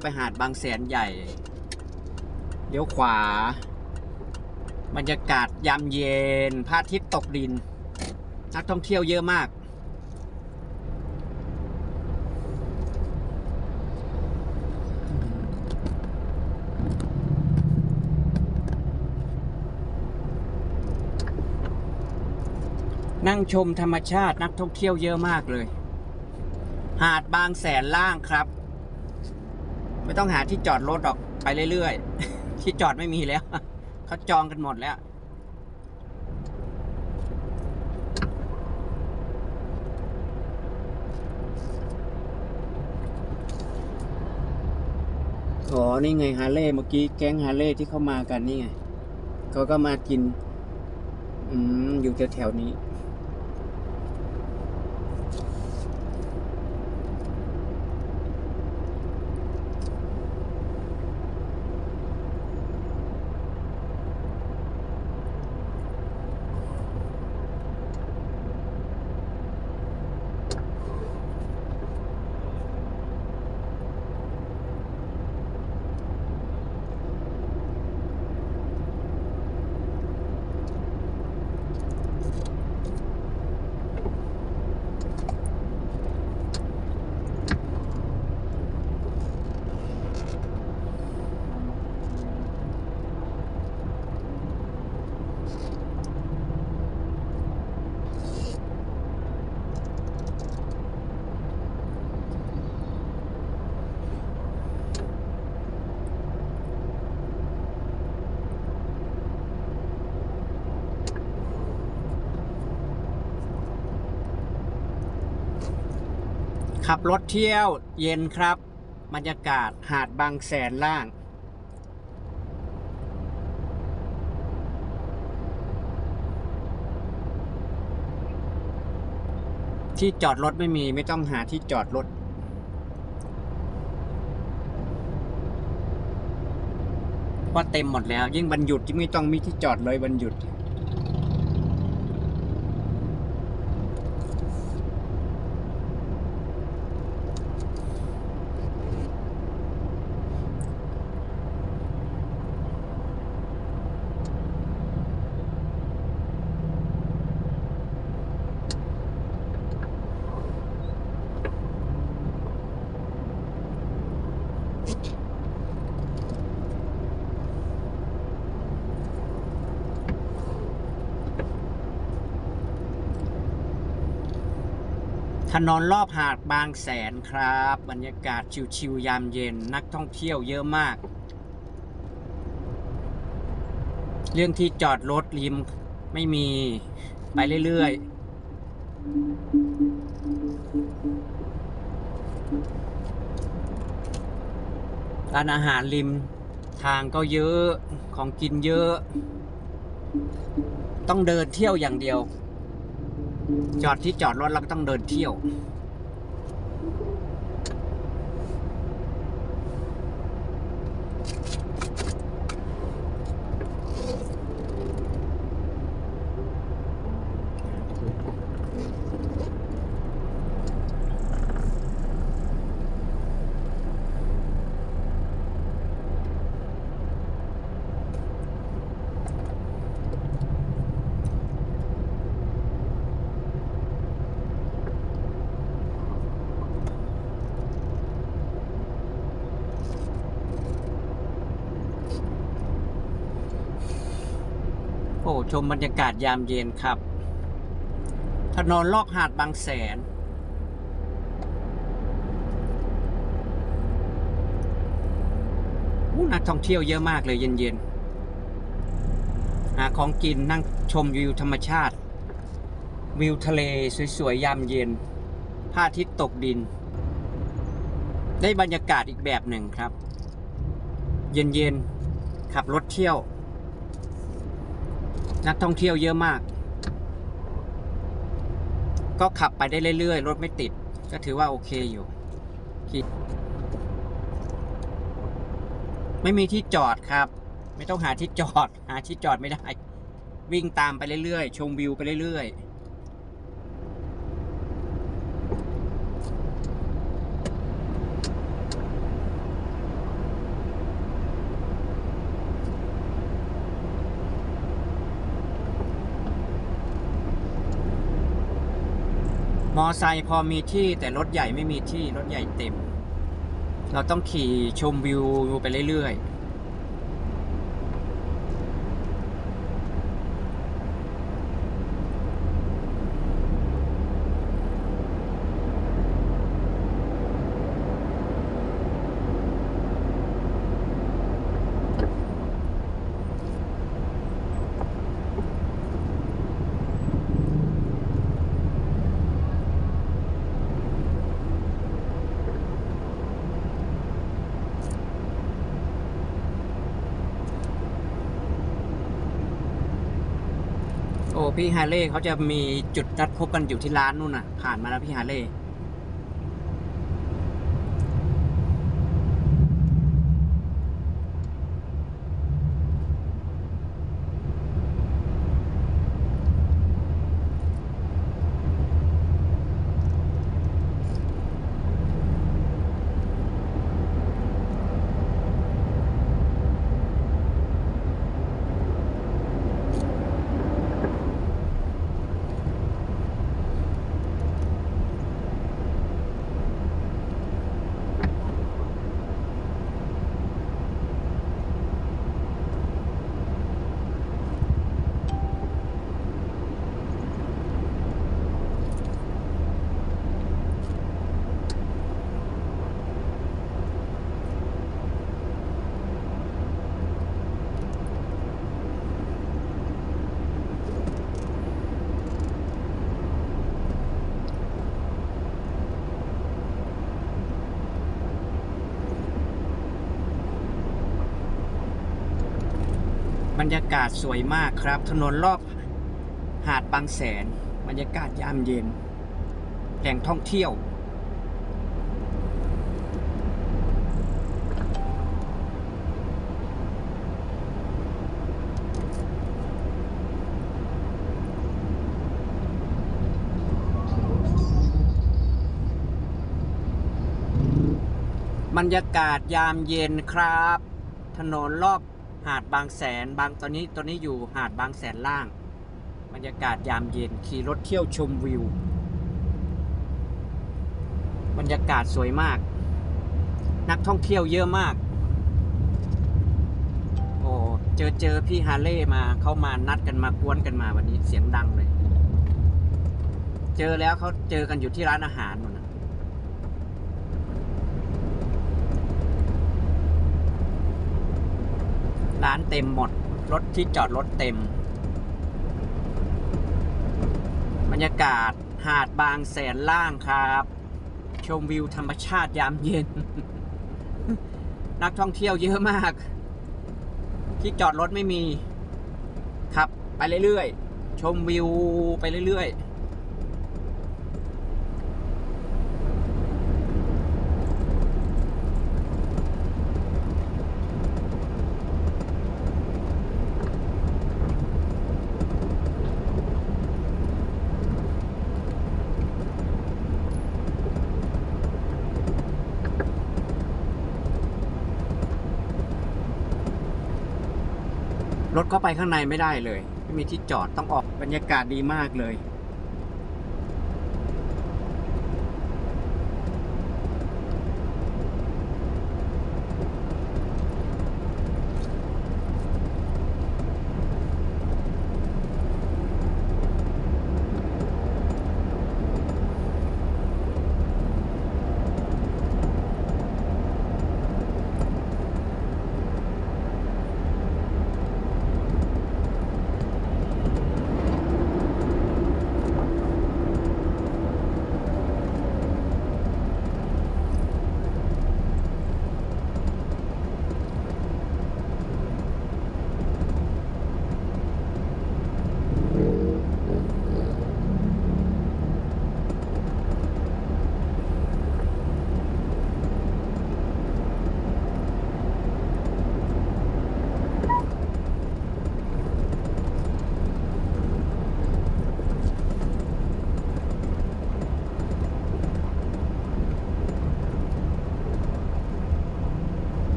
ไปหาดบางแสนใหญ่ เลี้ยวขวา บรรยากาศยามเย็นพระอาทิตย์ตกดิน นักท่องเที่ยวเยอะมาก นั่งชมธรรมชาตินักท่องเที่ยวเยอะมากเลย หาดบางแสนล่างครับ ไม่ต้องหาที่จอดรถหรอกไปเรื่อยๆ ที่จอดไม่มีแล้ว เขาจองกันหมดแล้ว อ๋อ นี่ไงฮาร์เลย์เมื่อกี้แก๊งฮาร์เลย์ที่เข้ามากันนี่ไงเขาก็มากิน อืม อยู่แถวๆนี้ ขับรถเที่ยวเย็นครับ บรรยากาศหาดบางแสนล่างที่จอดรถไม่มีไม่ต้องหาที่จอดรถ ว่าเต็มหมดแล้ว ยิ่งวันหยุดที่งไม่ต้องมีที่จอดเลยวันหยุด นนรอบหาดบางแสนครับ บรรยากาศชิวๆยามเย็นนักท่องเที่ยวเยอะมาก เรื่องที่จอดรถริมไม่มีไปเรื่อยๆ ร้านอาหารริมทางก็เยอะของกินเยอะ ต้องเดินเที่ยวอย่างเดียว จอดที่จอดรถเราก็ต้องเดินเที่ยว โอ้ชมบรรยากาศยามเย็นครับ ถนนลอกหาดบางแสนอู้นักท่องเที่ยวเยอะมากเลยเย็นๆ หาของกินนั่งชมวิวธรรมชาติ วิวทะเลสวยๆ ยามเย็นพระอาทิตย์ตกดิน ได้บรรยากาศอีกแบบหนึ่งครับ เย็นๆ ขับรถเที่ยว นักท่องเที่ยวเยอะมาก ก็ขับไปได้เรื่อยๆ รถไม่ติด ก็ถือว่าโอเคอยู่ ไม่มีที่จอดครับ ไม่ต้องหาที่จอด หาที่จอดไม่ได้ วิ่งตามไปเรื่อยๆ ชมวิวไปเรื่อยๆ อไซค์พอมีที่แต่รถใหญ่ไม่มีที่รถใหญ่เต็ม เราต้องขี่ชมวิวไปเรื่อยๆ พี่ฮาเล่เขาจะมีจุดนัดพบกันอยู่ที่ร้านนู่นน่ะ ผ่านมาแล้วพี่ฮาเล่ บรรยากาศสวยมากครับ ถนนรอบหาดบางแสน บรรยากาศยามเย็น แหล่งท่องเที่ยวบรรยากาศยามเย็นครับ ถนนรอบ หาดบางแสนบางตอนนี้ตอนนี้อยู่หาดบางแสนล่าง บรรยากาศยามเย็นขี่รถเที่ยวชมวิว บรรยากาศสวยมาก นักท่องเที่ยวเยอะมาก โอ้เจอเจอพี่ฮาเล่มาเข้ามานัดกันมากวนกันมาวันนี้เสียงดังเลย เจอแล้วเขาเจอกันอยู่ที่ร้านอาหารนู่นนะ ร้านเต็มหมด รถที่จอดรถเต็ม บรรยากาศหาดบางแสนล่างครับ ชมวิวธรรมชาติยามเย็น นักท่องเที่ยวเยอะมาก ที่จอดรถไม่มี ครับ ไปเรื่อยๆ ชมวิวไปเรื่อยๆ รถเข้าไปข้างในไม่ได้เลย ไม่มีที่จอดต้องออกบรรยากาศดีมากเลย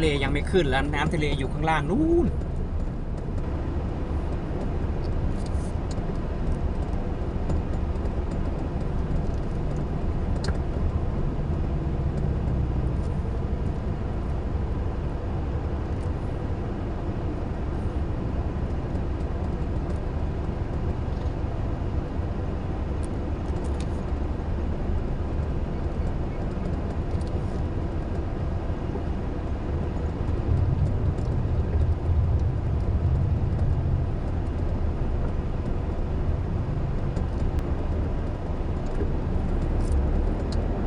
ะเลยังไม่ขึ้นแล้วน้ำทะเลอยู่ข้างล่างนู่น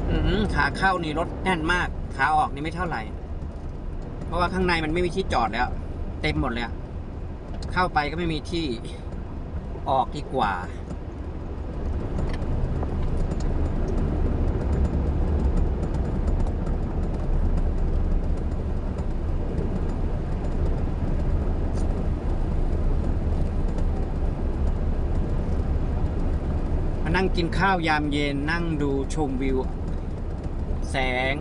อืม ขาเข้านี่รถแน่นมาก ขาออกนี่ไม่เท่าไหร่ เพราะว่าข้างในมันไม่มีที่จอดแล้ว เต็มหมดเลยเข้าไปก็ไม่มีที่ออกดีกว่า มานั่งกินข้าวยามเย็นนั่งดูชมวิว แสง